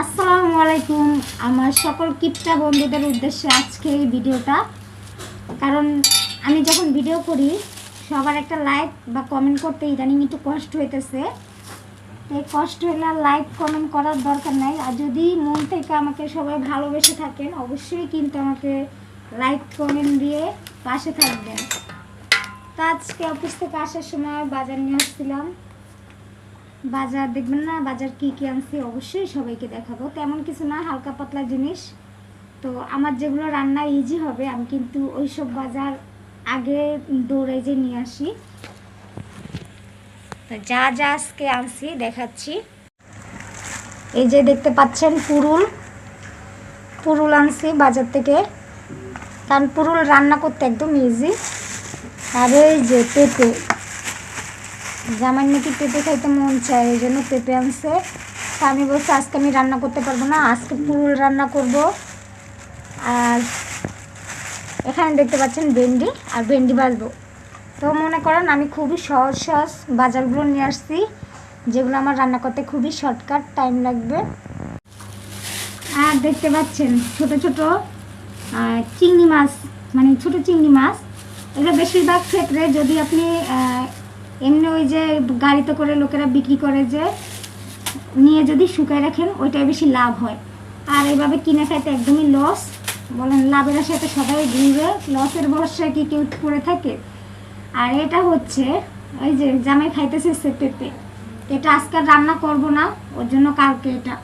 আসসালামু আলাইকুম। আমার সকল কিপটা বন্ধুদের উদ্দেশ্যে আজকে এই ভিডিওটা। কারণ আমি যখন ভিডিও করি, সবার একটা লাইক বা কমেন্ট করতে ইদানিং একটু কষ্ট হইতেছে। এই কষ্ট হলে আর লাইক, কমেন্ট করার দরকার নাই। আর যদি মন থেকে আমাকে সবাই ভালোবেসে থাকেন, অবশ্যই কিন্তু আমাকে লাইক, কমেন্ট দিয়ে পাশে থাকবেন। তো আজকে অফিস থেকে আসার সময় বাজার নিয়ে আসছিলাম। বাজার দেখবেন না, বাজার কি কি আনছি অবশ্যই সবাইকে দেখাবো। তেমন কিছু না, হালকা পাতলা জিনিস। তো আমার যেগুলো রান্না ইজি হবে, আমি কিন্তু ওইসব বাজার আগে দৌড়ে যে নিয়ে আসি। যা যা আজকে আনছি, দেখাচ্ছি। এই যে দেখতে পাচ্ছেন পুরুল। পুরুল আনছি বাজার থেকে। কারণ পুরুল রান্না করতে একদম ইজি আর এই যে পেঁপে। জামাই নাকি পেঁপে খাইতে মন চায়, এই জন্য পেঁপে আনছে। তা আমি বলছি, আজকে আমি রান্না করতে পারব না, আজকে পুরুল রান্না করব। আর এখানে দেখতে পাচ্ছেন ভেন্ডি, আর ভেন্ডি বাজবো তো মনে করেন, আমি খুবই সহজ সহজ বাজারগুলো নিয়ে আসছি, যেগুলো আমার রান্না করতে খুবই শর্টকাট টাইম লাগবে। আর দেখতে পাচ্ছেন, ছোট ছোট চিংড়ি মাছ মানে ছোট চিংড়ি মাছ। এটা বেশিরভাগ ক্ষেত্রে যদি আপনি এমনি ওই যে গাড়িতে করে লোকেরা বিক্রি করে যে নিয়ে যদি শুকায় রাখেন, ওইটাই বেশি লাভ হয়। আর এইভাবে কিনে খাইতে একদমই লস বলেন, লাভের সাথে সবাই ঘুরবে। লসের ভরসায় কি কেউ করে থাকে? আর এটা হচ্ছে, ওই যে জামাই খাইতেছে সে পেঁপে এটা আজকে রান্না করব না, ওর জন্য কালকে এটা।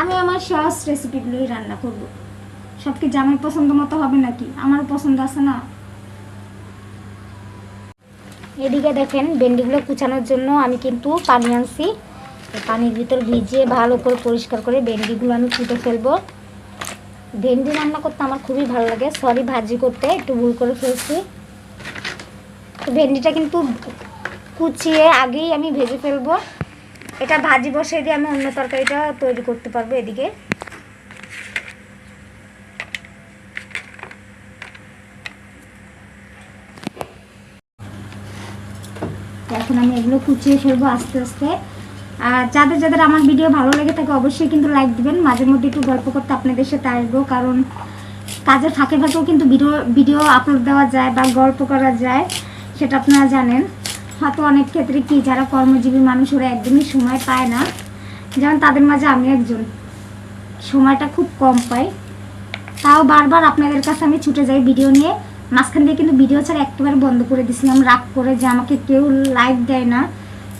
আমি আমার সহজ রেসিপিগুলোই রান্না করব। সব কি জামাই পছন্দ মতো হবে নাকি? আমারও পছন্দ আছে না? এদিকে দেখেন ভেন্ডিগুলো কুচানোর জন্য আমি কিন্তু পানি আনছি। পানির ভিতর ভিজিয়ে ভালো করে পরিষ্কার করে ভেন্ডিগুলো আমি কুটে ফেলব। ভেন্ডি রান্না করতে আমার খুবই ভালো লাগে। সরি, ভাজি করতে একটু ভুল করে ফেলছি। তো ভেন্ডিটা কিন্তু কুচিয়ে আগেই আমি ভেজে ফেলব। এটা ভাজি বসিয়ে দিয়ে আমি অন্য তরকারিটা তৈরি করতে পারব এদিকে। এখন আমি এগুলো কুচিয়ে ফেলব আস্তে আস্তে। আর যাদের যাদের আমার ভিডিও ভালো লেগে থাকে অবশ্যই কিন্তু লাইক দিবেন। মাঝে মধ্যে একটু গল্প করতে আপনাদের সাথে আসব, কারণ কাজের ফাঁকে ফাঁকেও কিন্তু ভিডিও ভিডিও আপলোড দেওয়া যায় বা গল্প করা যায়, সেটা আপনারা জানেন। হয়তো অনেক ক্ষেত্রে কি যারা কর্মজীবী মানুষ, ওরা একদমই সময় পায় না। যেমন তাদের মাঝে আমি একজন। সময়টা খুব কম পাই। তাও বারবার আপনাদের কাছে আমি ছুটে যাই ভিডিও নিয়ে। মাঝখান দিয়ে কিন্তু ভিডিও ছাড়া একেবারে বন্ধ করে দিয়েছিলাম, রাগ করে যে আমাকে কেউ লাইক দেয় না।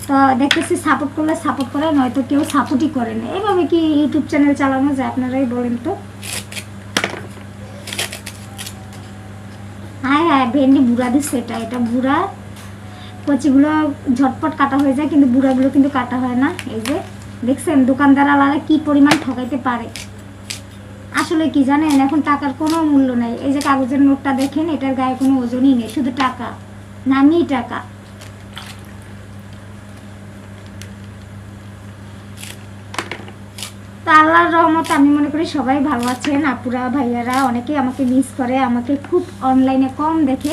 তো দেখতেছি সাপোর্ট করলে সাপোর্ট করে, নয়তো কেউ সাপোর্টই করে না। এভাবে কি ইউটিউব চ্যানেল চালানো যায়, আপনারাই বলেন তো। হ্যাঁ হ্যাঁ ভেন্ডি বুড়া দিচ্ছে এটা এটা বুড়া। কচিগুলো ঝটপট কাটা হয়ে যায়, কিন্তু বুড়াগুলো কিন্তু কাটা হয় না। এই যে, দেখছেন, দোকানদার আলাদা কি পরিমাণ ঠকাইতে পারে। আসলে কি জানেন, এখন টাকার কোনো মূল্য নেই। এই যে কাগজের নোটটা দেখেন, এটার গায়ে কোনো ওজনই নেই, শুধু টাকা, নামই টাকা। তো আল্লাহর রহমতে আমি মনে করি সবাই ভালো আছেন। আপুরা, ভাইয়ারা অনেকেই আমাকে মিস করে, আমাকে খুব অনলাইনে কম দেখে।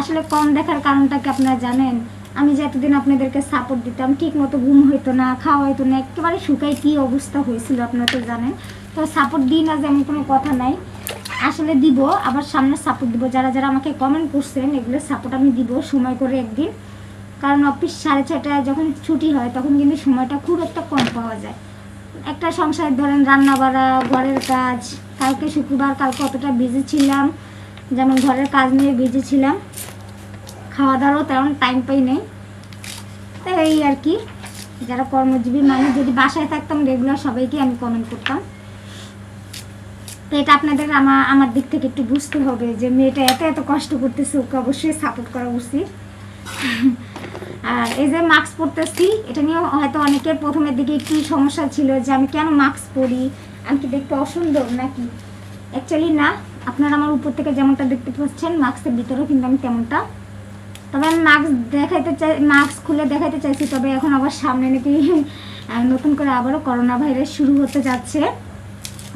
আসলে কম দেখার কারণটা কি আপনারা জানেন? আমি যে এতদিন আপনাদেরকে সাপোর্ট দিতাম ঠিক মতো ঘুম হইতো না, খাওয়া হইতো না, একেবারে শুকাই কী অবস্থা হয়েছিল আপনারা তো জানেন। তো সাপোর্ট দিই না যেমন কোনো কথা নাই। আসলে দিব, আবার সামনে সাপোর্ট দিব। যারা যারা আমাকে কমেন্ট করছেন এগুলো সাপোর্ট আমি দিব সময় করে একদিন। কারণ অফিস সাড়ে ছয়টায় যখন ছুটি হয়, তখন কিন্তু সময়টা খুব একটা কম পাওয়া যায়। একটা সংসার ধরেন রান্না বাড়া ঘরের কাজ, কালকে শুক্রবার, কালকে অতটা বিজি ছিলাম। যেমন ঘরের কাজ নিয়ে বিজি ছিলাম। খাওয়া দাওয়ারও তেমন টাইম পাই নেই। তাই এই আর কি, যারা কর্মজীবী মানুষ, যদি বাসায় থাকতাম রেগুলার সবাইকে আমি কমেন্ট করতাম। তো এটা আপনাদের আমার আমার দিক থেকে একটু বুঝতে হবে যে মেয়েটা এত এত কষ্ট করতেছে, ওকে অবশ্যই সাপোর্ট করা উচিত। আর এই যে মাস্ক পরতেছি, এটা নিয়েও হয়তো অনেকের প্রথমের দিকে একটু সমস্যা ছিল যে আমি কেন মাস্ক পরি, আমি কি দেখতে অসুন্দর নাকি? অ্যাকচুয়ালি না, আপনারা আমার উপর থেকে যেমনটা দেখতে পাচ্ছেন মাস্কের ভিতরেও কিন্তু আমি তেমনটা। তবে আমি মাস্ক দেখাইতে চাই মাস্ক খুলে দেখাইতে চাইছি, তবে এখন আবার সামনে নাকি নতুন করে আবারও করোনা ভাইরাস শুরু হতে যাচ্ছে।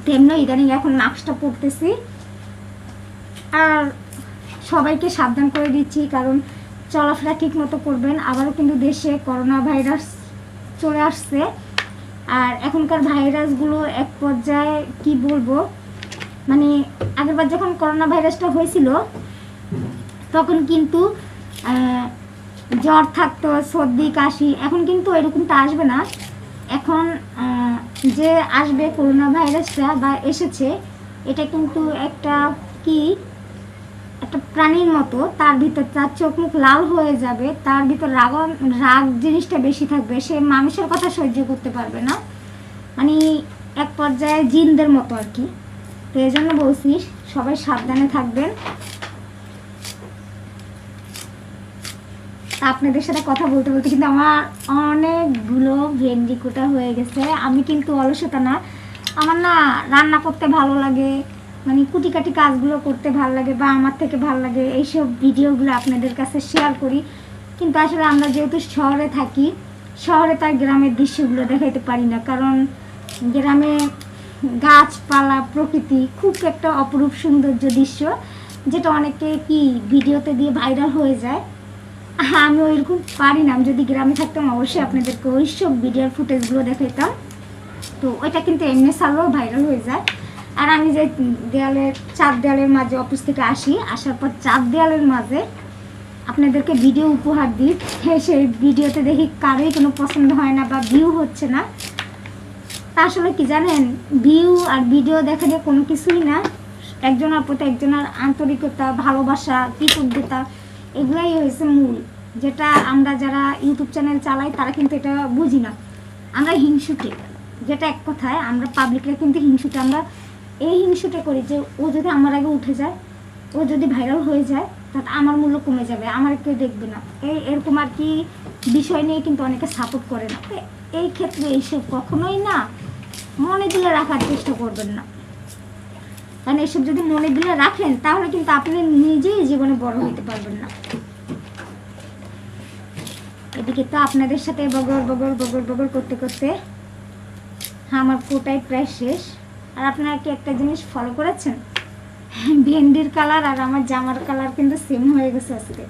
তেমনি ইদানিং এখন মাস্কটা পরতেছি আর সবাইকে সাবধান করে দিচ্ছি, কারণ চলাফেরা ঠিক মতো করবেন। আবারও কিন্তু দেশে করোনা ভাইরাস চলে আসছে। আর এখনকার ভাইরাসগুলো এক পর্যায়ে কি বলব? মানে আগেরবার যখন করোনা ভাইরাসটা হয়েছিল, তখন কিন্তু জ্বর থাকতো, সর্দি, কাশি। এখন কিন্তু এরকমটা আসবে না। এখন যে আসবে করোনা ভাইরাসটা বা এসেছে, এটা কিন্তু একটা কি, একটা প্রাণীর মতো, তার ভিতর তার চোখ মুখ লাল হয়ে যাবে, তার ভিতর রাগ রাগ জিনিসটা বেশি থাকবে, সে মানুষের কথা সহ্য করতে পারবে না। মানে এক পর্যায়ে জিনদের মতো আর কি। তো এই জন্য বলছি, সবাই সাবধানে থাকবেন। আপনাদের সাথে কথা বলতে বলতে কিন্তু আমার অনেকগুলো ভেন্ডি কোটা হয়ে গেছে। আমি কিন্তু অলসতা না। আমার না রান্না করতে ভালো লাগে মানে কুটি কাটি কাজগুলো করতে ভালো লাগে বা আমার থেকে ভালো লাগে, এইসব ভিডিওগুলো আপনাদের কাছে শেয়ার করি। কিন্তু আসলে আমরা যেহেতু শহরে থাকি, শহরে তার গ্রামের দৃশ্যগুলো দেখাইতে পারি না। কারণ গ্রামে গাছপালা, প্রকৃতি খুব একটা অপরূপ সৌন্দর্য দৃশ্য, যেটা অনেকে কি ভিডিওতে দিয়ে ভাইরাল হয়ে যায়। হ্যাঁ আমি ওইরকম পারি না। আমি যদি গ্রামে থাকতাম অবশ্যই আপনাদেরকে ওই সব ভিডিওর ফুটেজগুলো দেখাইতাম। তো ওইটা কিন্তু এমনি সারলেও ভাইরাল হয়ে যায়। আর আমি যে দেয়ালের চার দেয়ালের মাঝে অফিস থেকে আসি আসার পর চার দেয়ালের মাঝে আপনাদেরকে ভিডিও উপহার দিই। হ্যাঁ, সেই ভিডিওতে দেখি কারোই কোনো পছন্দ হয় না বা ভিউ হচ্ছে না। তা আসলে কি জানেন? ভিউ আর ভিডিও দেখা দিয়ে কোনো কিছুই না। একজনের প্রতি একজনের আন্তরিকতা ভালোবাসা কৃতজ্ঞতা এগুলাই হয়েছে মূল। যেটা আমরা যারা ইউটিউব চ্যানেল চালাই, তারা কিন্তু এটা বুঝি না। আমরা হিংসুটে, যেটা এক কথায় আমরা পাবলিকরা কিন্তু হিংসুটে। আমরা এই হিংসুটে করি যে, ও যদি আমার আগে উঠে যায়, ও যদি ভাইরাল হয়ে যায় তাতে আমার মূল্য কমে যাবে, আমার কেউ দেখবে না। এই এরকম আর কি বিষয় নিয়ে কিন্তু অনেকে সাপোর্ট করে না। এই ক্ষেত্রে এইসব কখনোই না, মনে দিলে রাখার চেষ্টা করবেন না। কারণ এসব যদি মনে দিলে রাখেন, তাহলে কিন্তু আপনি নিজেই জীবনে বড় হইতে পারবেন না। এদিকে তো আপনাদের সাথে বগর বগর বগর বগর করতে করতে হ্যাঁ আমার কোটাই প্রায় শেষ। আর আপনারা কি একটা জিনিস ফলো করেছেন? ভেন্ডির কালার আর আমার জামার কালার কিন্তু সেম হয়ে গেছে আজকে।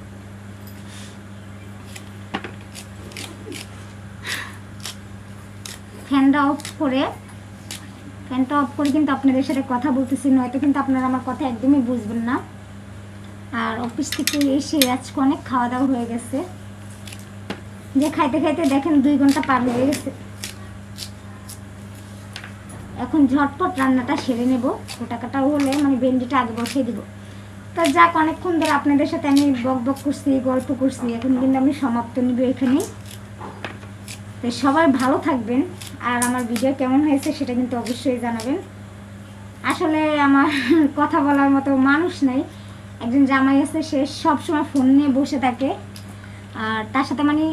ফ্যানটা অফ করে, ফ্যানটা অফ করে কিন্তু আপনাদের সাথে কথা বলতেছি, নয়তো কিন্তু আপনারা আমার কথা একদমই বুঝবেন না। আর অফিস থেকে এসে আজকে অনেক খাওয়া দাওয়া হয়ে গেছে। যে খাইতে খাইতে দেখেন দুই ঘণ্টা পার হয়ে গেছে। এখন ঝটপট রান্নাটা সেরে নেব। গোটা কাটা হলে মানে ভেন্ডিটা আগে বসিয়ে দিব। তা যাক, অনেকক্ষণ ধরে আপনাদের সাথে আমি বক বক করছি, গল্প করছি। এখন কিন্তু আমি সমাপ্ত নিব এখানেই তো সবাই ভালো থাকবেন। আর আমার ভিডিও কেমন হয়েছে সেটা কিন্তু অবশ্যই জানাবেন। আসলে আমার কথা বলার মতো মানুষ নাই। একজন জামাই আছে, সে সবসময় ফোন নিয়ে বসে থাকে। আর তার সাথে মানে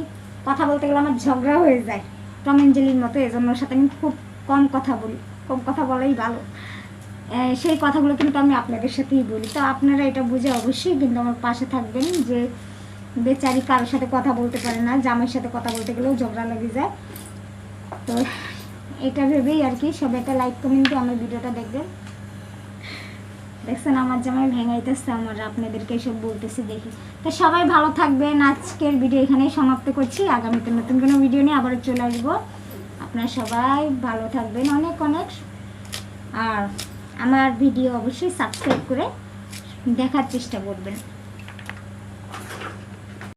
কথা বলতে গেলে আমার ঝগড়া হয়ে যায়। টম এঞ্জেলির মতো, এজন্য ওর সাথে আমি খুব কম কথা বলি, কম কথা বলাই ভালো। সেই কথাগুলো কিন্তু আমি আপনাদের সাথেই বলি। তো আপনারা এটা বুঝে অবশ্যই কিন্তু আমার পাশে থাকবেন যে বেচারি কারোর সাথে কথা বলতে পারে না, জামাইয়ের সাথে কথা বলতে গেলেও ঝগড়া লেগে যায়। তো, এটা ভেবেই আর কি সবাই একটা লাইক কমেন্ট আমার ভিডিওটা দেখবেন। দেখছেন, আমার জামাই ভেঙাইতেছে, আমার আপনাদেরকে এসব বলতেছি দেখি। তো সবাই ভালো থাকবেন। আজকের ভিডিও এখানেই সমাপ্ত করছি। আগামীতে নতুন কোনো ভিডিও নিয়ে আবারও চলে আসব। আপনারা সবাই ভালো থাকবেন অনেক অনেক। আর আমার ভিডিও অবশ্যই সাবস্ক্রাইব করে দেখার চেষ্টা করবেন।